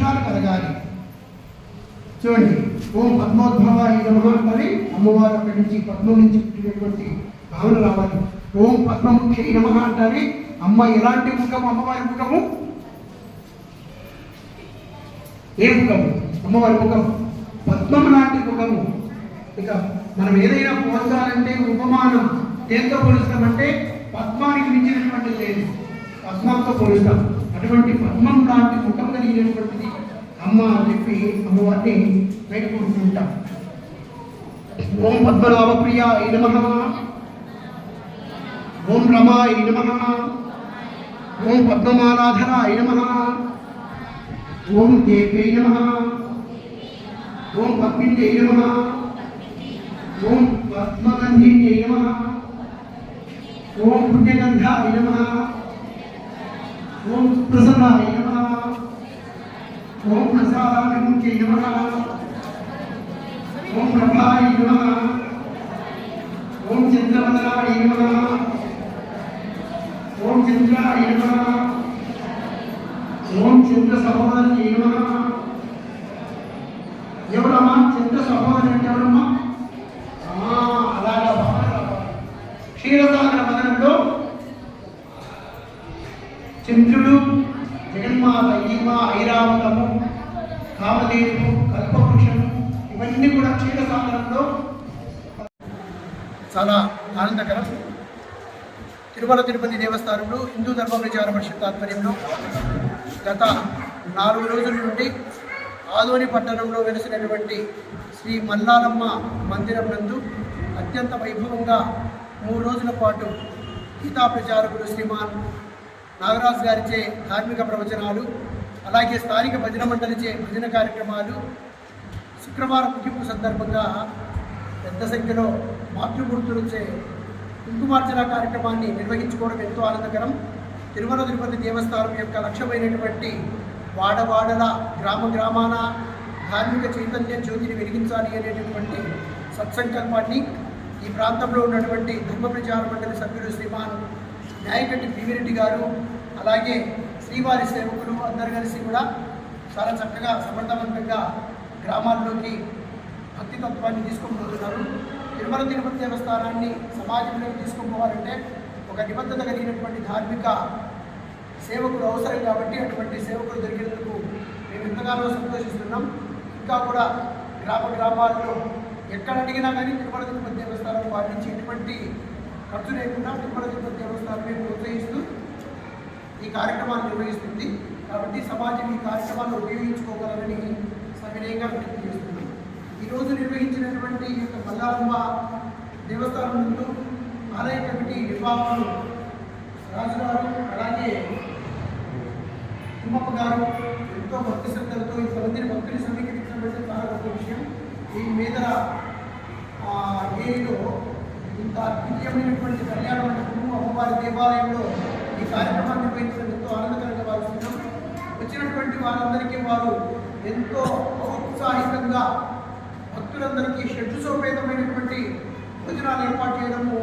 కలగాలి. చూడండి ఓం పద్మోద్భవ నమహాంతరి అమ్మవారు అక్కడి నుంచి పద్మం నుంచి పుట్టినటువంటి భావన రావాలి. ఓం పద్మముఖ్య నమ అంటారే? అమ్మ ఎలాంటి ముఖము? అమ్మవారి ముఖము? ఏ ముఖము? అమ్మవారి ముఖం పద్మం లాంటి ముఖము. ఇక మనం ఏదైనా పోల్చాలంటే ఉపమానం దేంతో పోలుస్తామంటే పద్మానికి మించినటువంటి లేదు. పద్మంతో పోలుస్తాం. అటువంటి పద్మం లాంటి ముఖం కలిగినటువంటిది అమ్మ అని చెప్పి అమ్మవారిని వేడుకుంటుంటాం ఓం పద్మనాభ ప్రియ నమ. ఓం రమాయ నమ. ఓం పద్మమాలాధరాయ నమ. ఓం దేవే నమ. ఓం పద్మిన్యై నమ. ఓం పద్మగంధిన్యై నమ. ఓం పుణ్యగంధాయ నమ. ఓం ప్రసన్నాయ నమ. ఓం ప్రసాదాభిముఖ్యై నమ. ఓం ప్రభాయ నమ. ఓం చంద్రవందనాయ నమ. ఓం చంద్రాయ నమ. ఓం చంద్ర సహోదరి నమ. ఎవరమ్మా? చంద్ర సహోదరి అంటే ఎవరమ్మా? అలాగా బాగా చంద్రుడు జగన్మాత ఈమ ఐరావతము కామదేవుడు కల్పవృక్షము ఇవన్నీ కూడా క్షీరసాగరంలో చాలా ఆనందకరం. తిరుమల తిరుపతి దేవస్థానంలో హిందూ ధర్మ ప్రచార పరిషత్ ఆధ్వర్యంలో గత నాలుగు రోజుల నుండి ఆదోని పట్టణంలో వెలిసినటువంటి శ్రీ మల్లాలమ్మ మందిరం నందు అత్యంత వైభవంగా మూడు రోజుల పాటు గీతా ప్రచారకుడు శ్రీమాన్ నాగరాజు గారిచే ధార్మిక ప్రవచనాలు అలాగే స్థానిక భజన మండలిచే భజన కార్యక్రమాలు శుక్రవారం ముగింపు సందర్భంగా పెద్ద సంఖ్యలో మాతృమూర్తులచే కుంకుమార్చన కార్యక్రమాన్ని నిర్వహించుకోవడం ఎంతో ఆనందకరం. తిరుమల తిరుపతి దేవస్థానం యొక్క లక్ష్యమైనటువంటి వాడవాడల గ్రామ గ్రామాన ధార్మిక చైతన్య జ్యోతిని వెలిగించాలి అనేటటువంటి సత్సంకల్పాన్ని ఈ ప్రాంతంలో ఉన్నటువంటి ధర్మ ప్రచార మండలి సభ్యులు శ్రీమాన్ న్యాయకట్టి భీమిరెడ్డి గారు అలాగే శ్రీవారి సేవకులు అందరు కలిసి కూడా చాలా చక్కగా సమర్థవంతంగా గ్రామాల్లోకి భక్తి తత్వాన్ని తీసుకొని పోతున్నారు. తిరుమల తిరుపతి దేవస్థానాన్ని సమాజంలోకి తీసుకొని పోవాలంటే ఒక నిబద్ధత కలిగినటువంటి ధార్మిక సేవకులు అవసరం కాబట్టి అటువంటి సేవకులు దొరికినందుకు మేము ఎంతగానో సంతోషిస్తున్నాం. ఇంకా కూడా గ్రామ గ్రామాల్లో ఎక్కడ అడిగినా కానీ తిరుమల తిరుపతి దేవస్థానం వారి నుంచి ఎటువంటి ఖర్చు లేకుండా తిరుమల తిరుపతి దేవస్థానమే ప్రోత్సహిస్తూ ఈ కార్యక్రమాన్ని నిర్వహిస్తుంది. కాబట్టి సమాజం ఈ కార్యక్రమాన్ని ఉపయోగించుకోగలరని సవినయంగా విజ్ఞప్తి ఈరోజు నిర్వహించినటువంటి ఈ యొక్క మల్లారమ్మ దేవస్థానం ముందు ఆలయ కమిటీ నిర్వాహకులు రాజుగారు అలాగే తిమ్మప్ప గారు ఎంతో భక్తి శ్రద్ధలతో ఇంతమందిని భక్తులు సమీకరించడం చాలా గొప్ప విషయం. ఈ మీద ఏరిలో ఇంత అద్వితీయమైనటువంటి కళ్యాణ మండపము అమ్మవారి దేవాలయంలో ఈ కార్యక్రమాన్ని నిర్వహించడం ఎంతో ఆనందకరంగా భావిస్తున్నాం. వచ్చినటువంటి వారందరికీ వారు ఎంతో ఔత్సాహికంగా భక్తులందరికీ షడ్డు సోపేతమైనటువంటి భోజనాలు ఏర్పాటు చేయడము